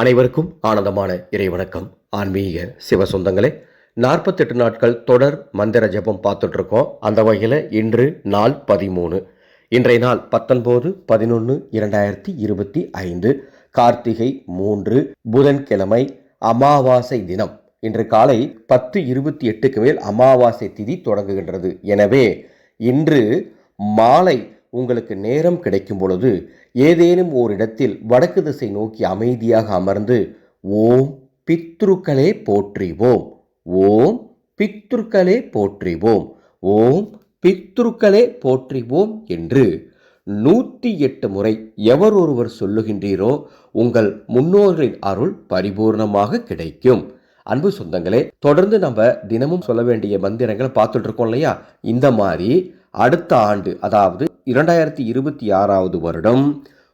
அனைவருக்கும் ஆனந்தமான இறைவணக்கம் ஆன்மீக சிவ சொந்தங்களே நாற்பத்தெட்டு நாட்கள் தொடர் மந்திர ஜெபம் பார்த்துட்டு இருக்கோம் அந்த வகையில் இன்று நாள் பதிமூணு. இன்றைய நாள் பத்தொன்பது பதினொன்று இரண்டாயிரத்தி இருபத்தி ஐந்து. கார்த்திகை மூன்று புதன்கிழமை அமாவாசை தினம். இன்று காலை பத்து இருபத்தி எட்டுக்கு மேல் அமாவாசை திதி தொடங்குகின்றது. எனவே இன்று மாலை உங்களுக்கு நேரம் கிடைக்கும் பொழுது ஏதேனும் ஓரிடத்தில் வடக்கு திசை நோக்கி அமைதியாக அமர்ந்து ஓம் பித்ருக்களே போற்றிவோம் ஓம் பித்ருக்களே போற்றிவோம் ஓம் பித்ருக்களே போற்றிவோம் என்று நூற்றி எட்டு முறை எவர் ஒருவர் சொல்லுகின்றீரோ உங்கள் முன்னோர்களின் அருள் பரிபூர்ணமாக கிடைக்கும். அன்பு சொந்தங்களே தொடர்ந்து நம்ம தினமும் சொல்ல வேண்டிய மந்திரங்களை பார்த்துட்டு இருக்கோம் இல்லையா? இந்த மாதிரி அடுத்த ஆண்டு அதாவது இரண்டாயிரத்தி இருபத்தி ஆறாவது வருடம்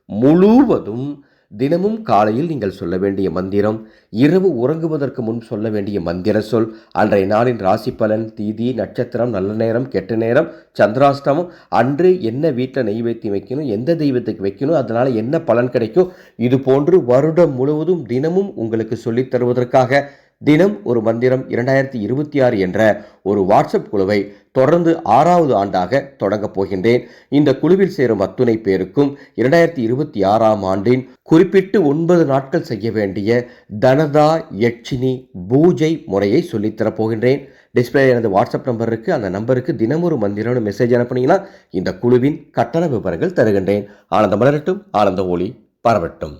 முழுவதும் தினமும் காலையில் நீங்கள் சொல்ல வேண்டிய மந்திரம் இரவு உறங்குவதற்கு முன் சொல்ல வேண்டிய மந்திர சொல் அன்றைய நாளின் ராசி பலன் தீதி நட்சத்திரம் நல்ல நேரம் கெட்ட நேரம் சந்திராஷ்டமம் அன்று என்ன வீட்டில் நெய்வேத்தி வைக்கணும் எந்த தெய்வத்துக்கு வைக்கணும் அதனால் என்ன பலன் கிடைக்கும் இது போன்று வருடம் முழுவதும் தினமும் உங்களுக்கு சொல்லித் தருவதற்காக தினம் ஒரு மந்திரம் இரண்டாயிரத்தி இருபத்தி ஆறு என்ற ஒரு வாட்ஸ்அப் குழுவை தொடர்ந்து ஆறாவது ஆண்டாக தொடங்கப் போகின்றேன். இந்த குழுவில் சேரும் அத்துணை பேருக்கும் இரண்டாயிரத்தி இருபத்தி ஆறாம் ஆண்டின் குறிப்பிட்டு ஒன்பது நாட்கள் செய்ய வேண்டிய தனதா யட்சினி பூஜை முறையை சொல்லித்தரப் போகின்றேன். டிஸ்பிளே எனது வாட்ஸ்அப் நம்பர் இருக்குது அந்த நம்பருக்கு தினமொரு மந்திரம்னு மெசேஜ் அனுப்புனீங்கன்னா இந்த குழுவின் கட்டண விவரங்கள் தருகின்றேன். ஆனந்த மலரட்டும் ஆனந்த ஒளி பரவட்டும்.